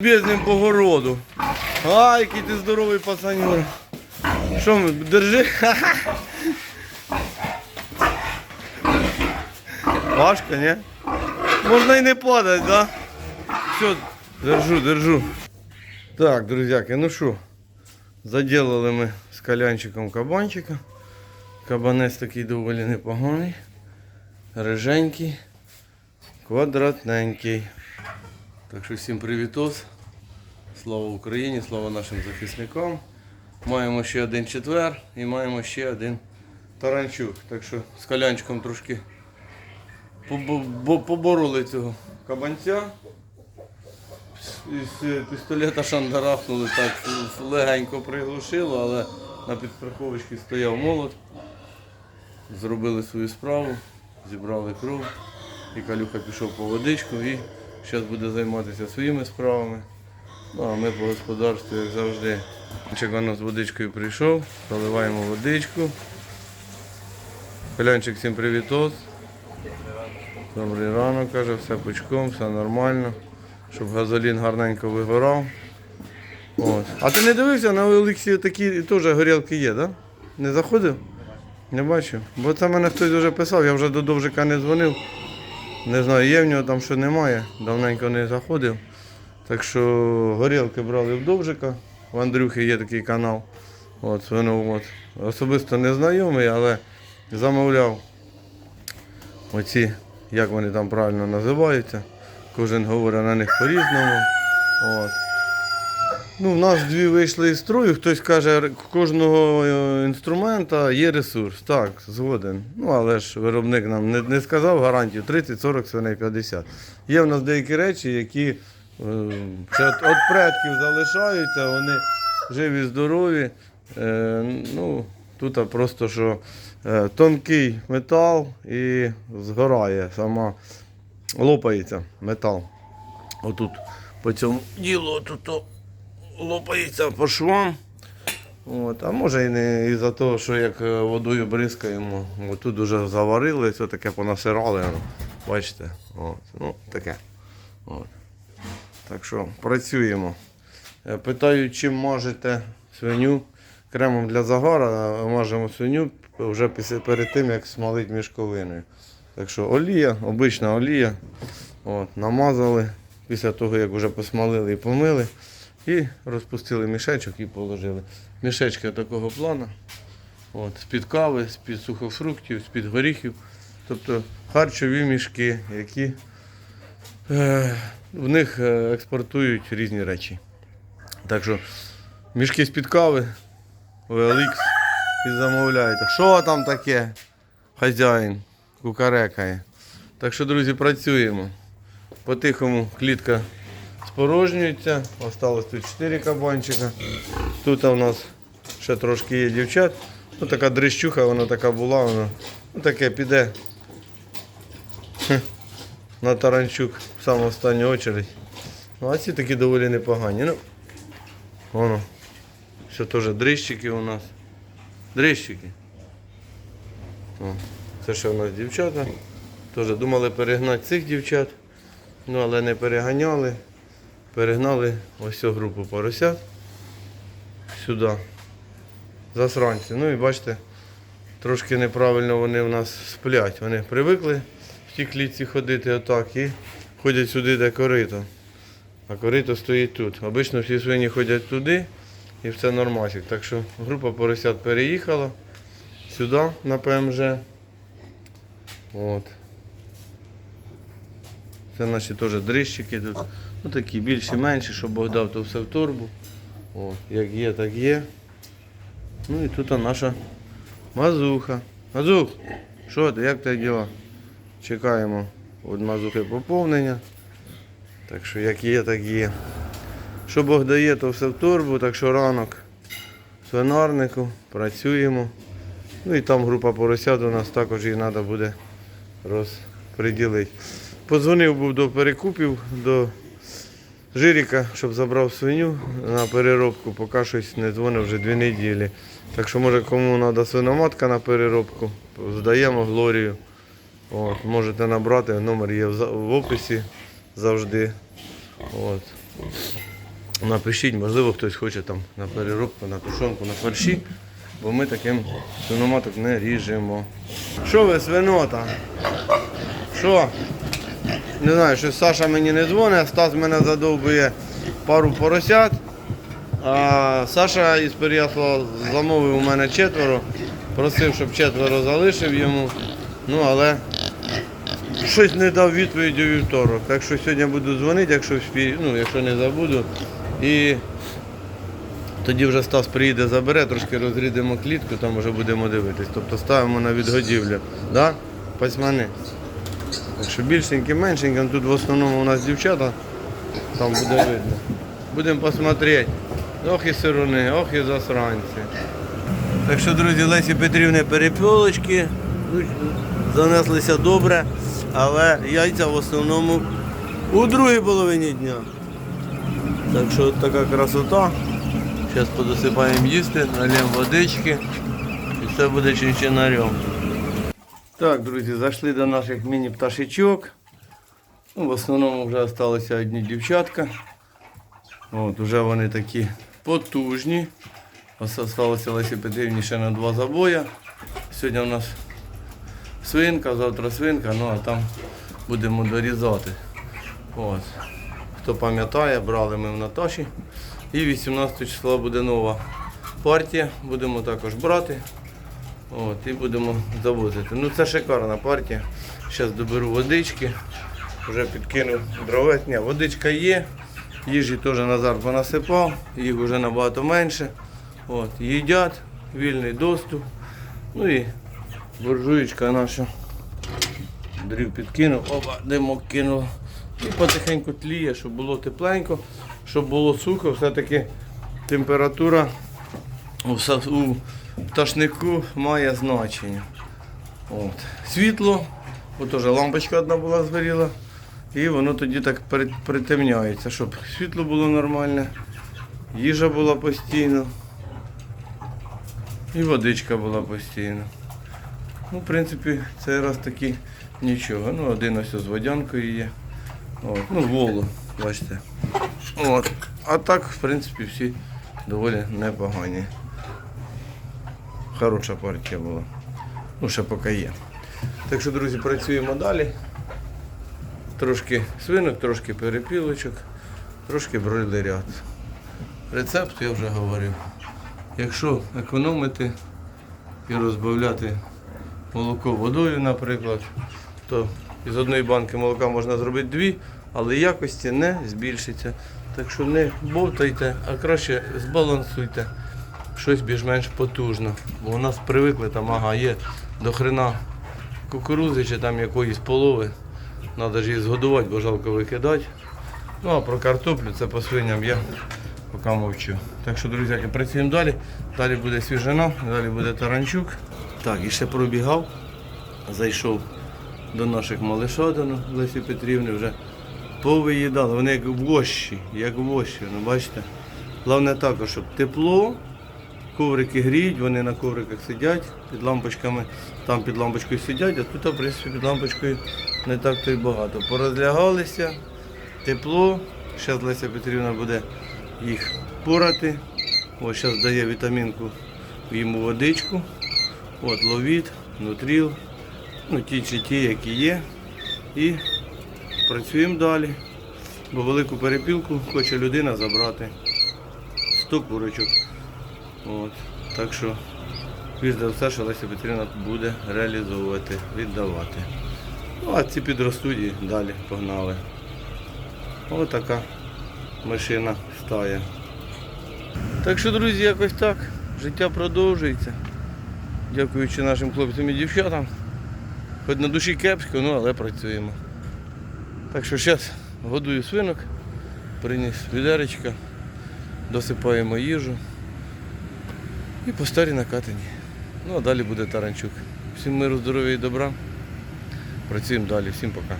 Без ним по городу. Ай, який ти здоровий пацанюра. Що ми, держи? Важко, ні? Можна і не падати, да? Все, держу, держу. Так, друзяки, ну що, заділили ми з калянчиком кабанчика. Кабанець такий доволі непоганий. Риженький, квадратненький. Так що всім привітос. Слава Україні, слава нашим захисникам. Маємо ще один четвер і маємо ще один таранчук. Так що з калянчиком трошки побороли цього кабанця. Із пістолета шандарахнули так, легенько приглушило, але на підстраховочці стояв молот. Зробили свою справу, зібрали кров. І Калюха пішов по водичку і зараз буде займатися своїми справами. Ну, а ми по господарству, як завжди. Чекано з водичкою прийшов, заливаємо водичку. Колянчик всім привітос. Добрий ранок, каже, все пучком, все нормально. Щоб газолін гарненько вигорав. От. А ти не дивився, на Олексії такі теж горілки є, так? Не заходив? Не бачив. Бо це мене хтось вже писав, я вже до Довжика не дзвонив. Не знаю, є в нього там що немає, давненько не заходив. Так що горілки брали в Довжика. В Андрюхи є такий канал. От, свиновод. Особисто не знайомий, але замовляв оці, як вони там правильно називаються. Кожен говорить на них по-різному. От. Ну, в нас дві вийшли із строю. Хтось каже, кожного е, інструмента є ресурс. Так, згоден. Ну, але ж виробник нам не, не сказав гарантію 30, 40, свиней 50. Є в нас деякі речі, які е, від від предків залишаються, вони живі, здорові. Е, ну, тут просто що е, тонкий метал і згорає, сама лопається метал. Отут по цьому ділу тут лопається по швам. От, а може і не із-за того, що як е, водою бризкаємо, отут дуже заварили, все таке понасирали. Бачите? От, ну, таке. От. Так що працюємо. Е, Питаю, чим мажете свиню кремом для загара, мажемо свиню вже після, перед тим, як смалить мішковиною. Так що олія, обична олія. От, намазали після того, як вже посмалили і помили. І розпустили мішечок і положили. Мішечки такого плану. От, з-під кави, з-під сухофруктів, з-під горіхів. Тобто харчові мішки, які е, в них е, експортують різні речі. Так що мішки з-під кави, OLX і замовляєте. Що там таке? Хазяїн кукарекає. Так що, друзі, працюємо. По-тихому клітка спорожнюється. Осталось тут 4 кабанчика. Тут у нас ще трошки є дівчат. Ну, така дрищуха, вона така була, вона ну, таке піде Хе, на таранчук в саму останню очередь. Ну, а ці такі доволі непогані. Ну, воно. Все теж дрищики у нас. Дрищики. О, це ще у нас дівчата. Теж думали перегнати цих дівчат, ну але не переганяли. Перегнали ось цю групу поросят сюди. Засранці. Ну і бачите, трошки неправильно вони в нас сплять. Вони привикли в тій клітці ходити отак і ходять сюди, де корито. А корито стоїть тут. Обично всі свині ходять туди і все нормасик. Так що група поросят переїхала сюди на ПМЖ. От. Це наші теж дрищики тут. Ну такі більші, менші, щоб Бог дав, то все в турбу. О, як є, так є. Ну і тут наша мазуха. Мазух, що ти, як тебе діла? Чекаємо від мазухи поповнення. Так що як є, так є. Що Бог дає, то все в турбу, так що ранок свинарнику, працюємо. Ну і там група поросят у нас також її треба буде розподілити. Подзвонив був до перекупів, до Жиріка, щоб забрав свиню на переробку, поки щось не дзвонив вже дві неділі. Так що може кому треба свиноматка на переробку, здаємо Глорію. От, можете набрати, номер є в описі завжди. От. Напишіть, можливо, хтось хоче там на переробку, на тушонку, на фарші, бо ми таким свиноматок не ріжемо. Що ви, свинота? Що? Не знаю, що Саша мені не дзвонить, Стас мене задовбує пару поросят. А Саша із Переяслава замовив у мене четверо, просив, щоб четверо залишив йому. Ну, але щось не дав відповіді у вівторок. Так що сьогодні буду дзвонити, якщо ну, якщо не забуду. І тоді вже Стас приїде, забере, трошки розрідемо клітку, там вже будемо дивитись. Тобто ставимо на відгодівлю. Да? Пасьмани. Так що більшенькі, меншенькі, ну, тут в основному у нас дівчата, там буде видно. Будемо посмотрети. Ох і сирони, ох і засранці. Так що, друзі, Лесі Петрівни перепілочки ну, занеслися добре, але яйця в основному у другій половині дня. Так що така красота. Зараз подосипаємо їсти, налємо водички і все буде чинчинарем. Так, друзі, зайшли до наших міні-пташечок. Ну, в основному вже залишилися одні дівчатка. От, вже вони такі потужні. Ось залишилося Лесі Петрівні ще на два забоя. Сьогодні у нас свинка, завтра свинка, ну а там будемо дорізати. От. Хто пам'ятає, брали ми в Наташі. І 18 числа буде нова партія. Будемо також брати. От, і будемо завозити. Ну це шикарна партія. Зараз доберу водички. Вже підкинув дровець. Водичка є. Їжі теж Назар понасипав, їх вже набагато менше. От, їдять, вільний доступ. Ну і буржуєчка наша. Дрів підкинув, оба, димок кинув. І потихеньку тліє, щоб було тепленько, щоб було сухо, все-таки температура у пташнику має значення. От. Світло, бо теж лампочка одна була згоріла. І воно тоді так притемняється, щоб світло було нормальне, їжа була постійно. І водичка була постійно. Ну, в принципі, цей раз таки нічого. Ну, один ось з водянкою є. От, ну, воло, бачите. От. А так, в принципі, всі доволі непогані. Хороша партія була. Ну, ще поки є. Так що, друзі, працюємо далі. Трошки свинок, трошки перепілочок, трошки бройлерят. Рецепт я вже говорив. Якщо економити і розбавляти молоко водою, наприклад, то із одної банки молока можна зробити дві, але якості не збільшиться. Так що не бовтайте, а краще збалансуйте щось більш-менш потужно. Бо у нас привикли там, ага, є до хрена кукурузи чи там якоїсь полови. Треба ж її згодувати, бо жалко викидати. Ну а про картоплю це по свиням я поки мовчу. Так що, друзі, працюємо далі. Далі буде свіжина, далі буде таранчук. Так, і ще пробігав, зайшов до наших малишатинок Лесі Петрівни, вже повиїдали. Вони як в вощі, як в вощі, ну бачите. Головне також, щоб тепло, коврики гріють, вони на ковриках сидять під лампочками, там під лампочкою сидять, а тут, в принципі, під лампочкою не так то й багато. Порозлягалися, тепло. Зараз Леся Петрівна буде їх порати. Ось зараз дає вітамінку йому водичку. От ловіт, нутріл, ну ті чи ті, які є. І працюємо далі. Бо велику перепілку хоче людина забрати. 100 курочок. От. Так що більш все, що Леся Петрівна буде реалізовувати, віддавати. Ну, а ці підростуть і далі погнали. Ось така машина стає. Так що, друзі, якось так. Життя продовжується. Дякуючи нашим хлопцям і дівчатам. Хоч на душі кепсько, ну але працюємо. Так що зараз годую свинок, приніс відеречка, досипаємо їжу і по старій накатані. Ну а далі буде таранчук. Всім миру, здоров'я і добра. Працюємо далі. Всім пока.